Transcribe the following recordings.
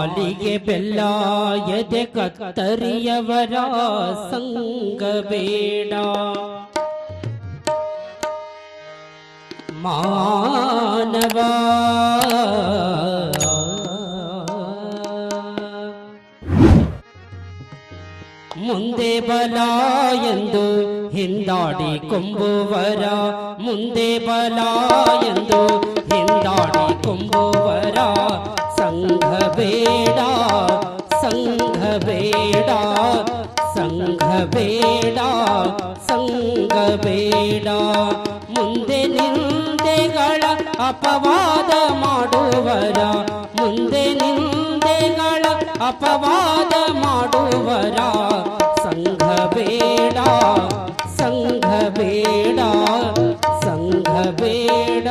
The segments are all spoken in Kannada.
ನಾಲಿಗೆ ಬೆಲ್ಲ ಎದೆ ಕತ್ತರಿಯವರ ಸಂಗ ಬೇಡ. ಮಾನವ ಮುಂದೆ ಬಲ ಎಂದು ಹಿಂದಾಡಿ ಕೊಂಬುವರ, ಮುಂದೆ ಬಲ ಎಂದು ಹಿಂದಾಡಿ ಕೊಂಬುವರ ಸಂಘ ಬೇಡ ಸಂಘ ಬೇಡ ಸಂಘ ಬೇಡ ಸಂಘ ಬೇಡ ಮುಂದೆ ನಿಂದೆಗಳ ಅಪವಾದ ಮಾಡುವರ, ಮುಂದೆ ನಿಂದೆಗಳ ಅಪವಾದ ಮಾಡುವರ. ಸಂಘ ಬೇಡ ಸಂಘ ಬೇಡ ಸಂಘ ಬೇಡ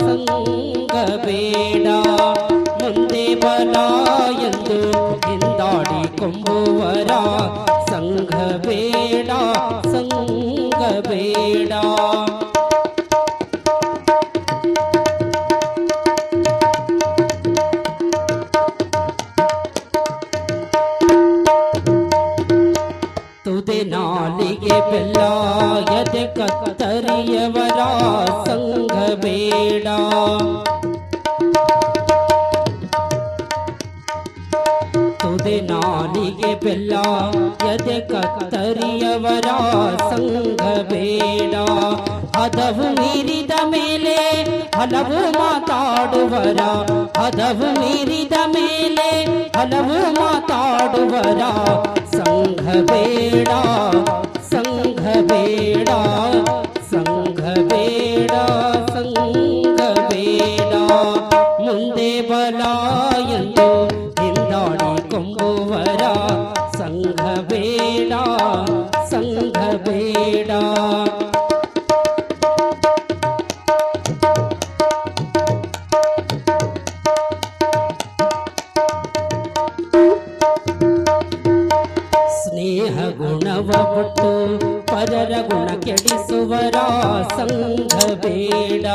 ಸಂಘ ಬೇಡ ಬಲ ಎಂದು ಹಿಂದಾಡಿ ಕೊಂಬುವರ ಸಂಘ ಬೇಡ ಸಂಘ ಬೇಡ. ತುದೆ ನಾಲಿಗೆ ಬೆಲ್ಲಾಯದೆ ಕತ್ತರಿಯವರ ಸಂಘ ಬೇಡ. ತುದೆ ನಾಲಿಗೆ ಬೆಲ್ಲ. ಎದೆ ಕತ್ತರಿಯವರ ಸಂಘ ಬೇಡ. ಹದವು ಮೀರಿದ ಮೇಲೆ ಹಲವು ಮಾತಾಡುವರ. ಹದವು ಮೀರಿದ ಮೇಲೆ ಹಲವು ಮಾತಾಡುವರ. ಸಂಘ ಬೇಡ. ಸಂಘ ಬೇಡ ಸ್ನೇಹ ಗುಣವ ಬಿಟ್ಟು ಪರರ ಗುಣ ಕೆಡಿಸುವರ ಸಂಘ ಬೇಡ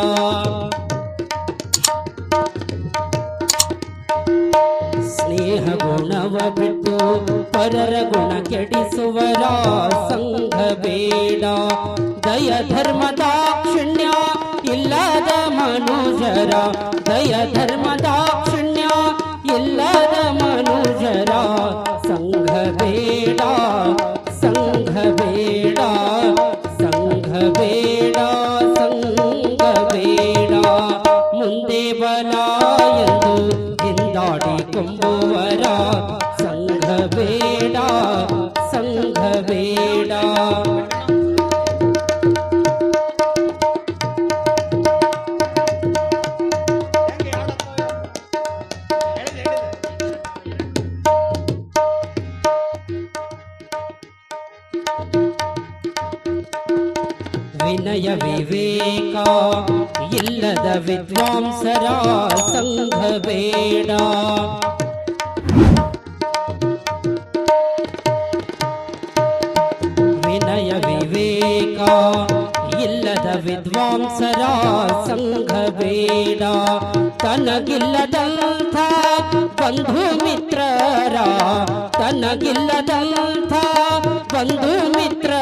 ಸ್ನೇಹ ಗುಣವ ಬಿಟ್ಟು ಪರರ ಗುಣ ಕೆಡಿಸುವರ ಸಂಘ ಬೇಡ. ದಯ ಇಲ್ಲದ ಮನುಜರ. ದಯ ಧರ್ಮ ದಾಕ್ಷಿಣ್ಯ ಇಲ್ಲದ ಮನುಜರ. ಸಂಘ ಬೇಡ. ಹಿಂದಾಡಿ ಕೊಂಬುವರ ಸಂಘ ಬೇಡ ಸಂಘ ಬೇಡ ವಿನಯ ವಿವೇಕ ಇಲ್ಲದ ವಿದ್ವಾಂಸರ ಸಂಘ ಬೇಡ ವಿದ್ವಾಂಸರ ಸಂಘ ಬೇಡ ತನಗಿಲ್ಲದಂಥ ಬಂಧು ಮಿತ್ರರ. ತನಗಿಲ್ಲದಂಥ ಬಂಧು ಮಿತ್ರರ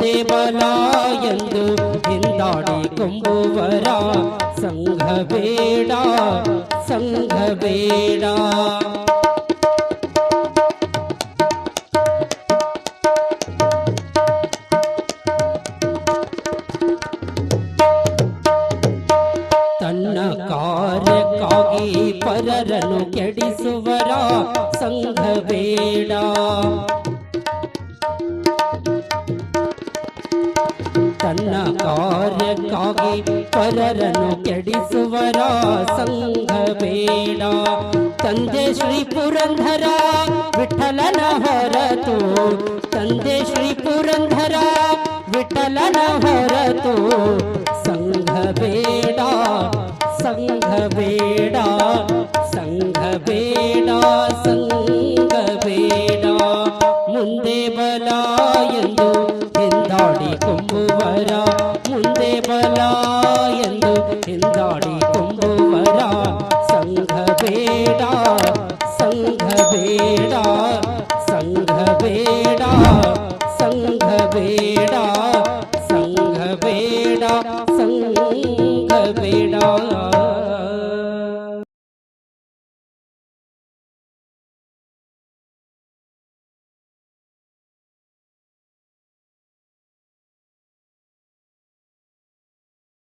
ಮುಂದೆ ಬಲ ಎಂದು ಹಿಂದಾಡಿ ಕೊಂಬುವರ ಸಂಘ ಬೇಡ ಸಂಘ ಬೇಡ. ತನ್ನ ಕಾರ್ಯಕ್ಕಾಗಿ ಪರರನ್ನು ಕೆಡಿಸುವರ ಸಂಘ ಬೇಡ. ಕಾರ್ಯಕ್ಕಾಗಿ ಪರರನ್ನು ಕೆಡಿಸುವರ ಸಂಘ ಬೇಡ ತಂದೆ ಶ್ರೀ ಪುರಂದರ ವಿಠಲನ ಹೊರತು ತಂದೆ ಶ್ರೀ ಪುರಂದರ ವಿಠಲನ ಹೊರತು ಸಂಘ ಬೇಡ ಸಂಘ ಬೇಡ साड़ी कुंभवरा संघ बेड़ा संघ बेड़ा संघ बेड़ा संघ बेड़ा।